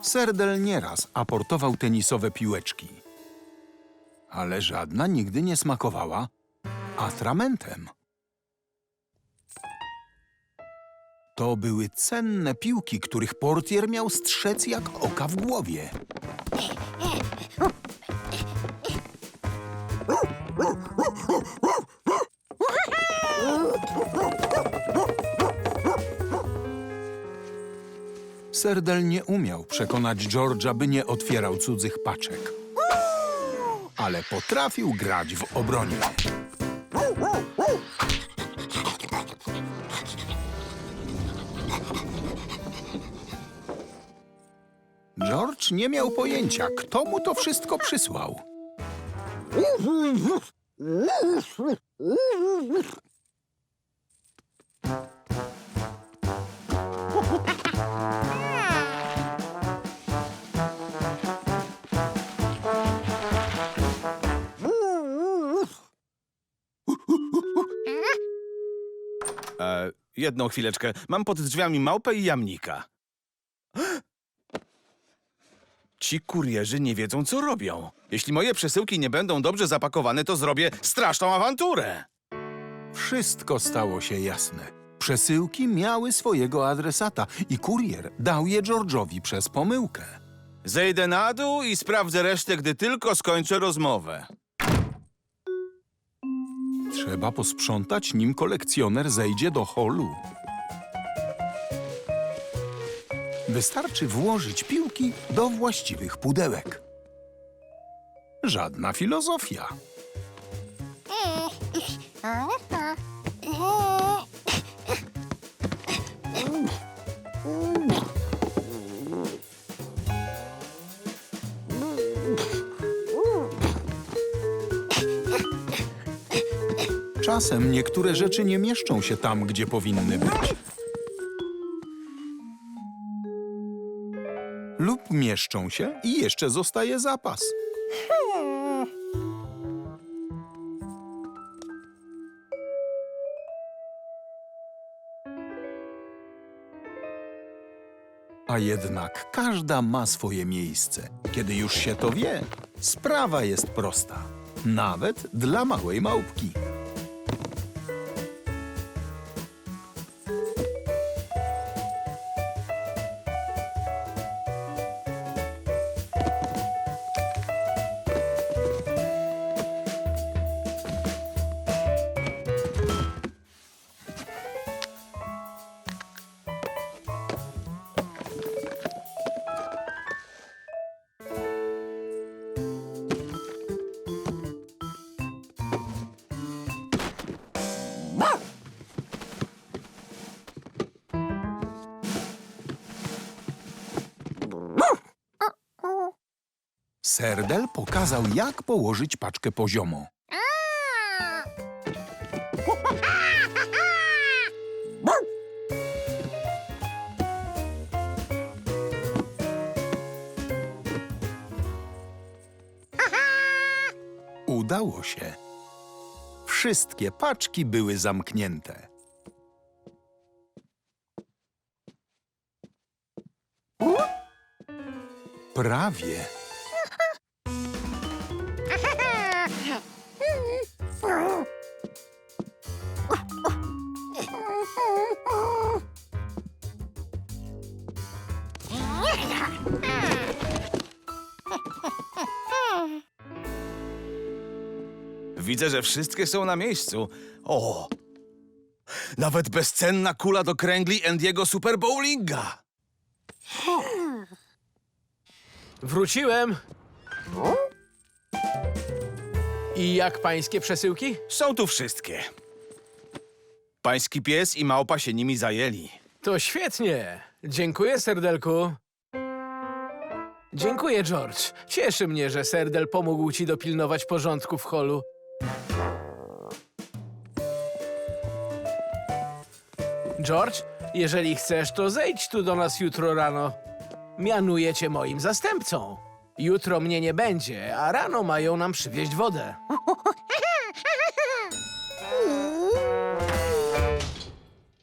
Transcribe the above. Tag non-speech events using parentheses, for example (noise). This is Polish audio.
Serdel nieraz aportował tenisowe piłeczki. Ale żadna nigdy nie smakowała atramentem. To były cenne piłki, których portier miał strzec jak oka w głowie. Serdel nie umiał przekonać George'a, by nie otwierał cudzych paczek. Ale potrafił grać w obronie. George nie miał pojęcia, kto mu to wszystko przysłał. Jedną chwileczkę. Mam pod drzwiami małpę i jamnika. Ci kurierzy nie wiedzą, co robią. Jeśli moje przesyłki nie będą dobrze zapakowane, to zrobię straszną awanturę. Wszystko stało się jasne. Przesyłki miały swojego adresata i kurier dał je George'owi przez pomyłkę. Zejdę na dół i sprawdzę resztę, gdy tylko skończę rozmowę. Trzeba posprzątać, nim kolekcjoner zejdzie do holu. Wystarczy włożyć piłki do właściwych pudełek. Żadna filozofia. Czasem niektóre rzeczy nie mieszczą się tam, gdzie powinny być. Lub mieszczą się i jeszcze zostaje zapas. A jednak każda ma swoje miejsce. Kiedy już się to wie, sprawa jest prosta. Nawet dla małej małpki. Serdel pokazał, jak położyć paczkę poziomo. Udało się. Wszystkie paczki były zamknięte. Prawie. Widzę, że wszystkie są na miejscu. O! Nawet bezcenna kula do kręgli Andiego Super Bowlinga. Wróciłem. I jak pańskie przesyłki? Są tu wszystkie. Pański pies i małpa się nimi zajęli. To świetnie. Dziękuję, serdelku. Dziękuję, George. Cieszy mnie, że serdel pomógł ci dopilnować porządku w holu. George, jeżeli chcesz, to zejdź tu do nas jutro rano. Mianuję cię moim zastępcą. Jutro mnie nie będzie, a rano mają nam przywieźć wodę. (laughs)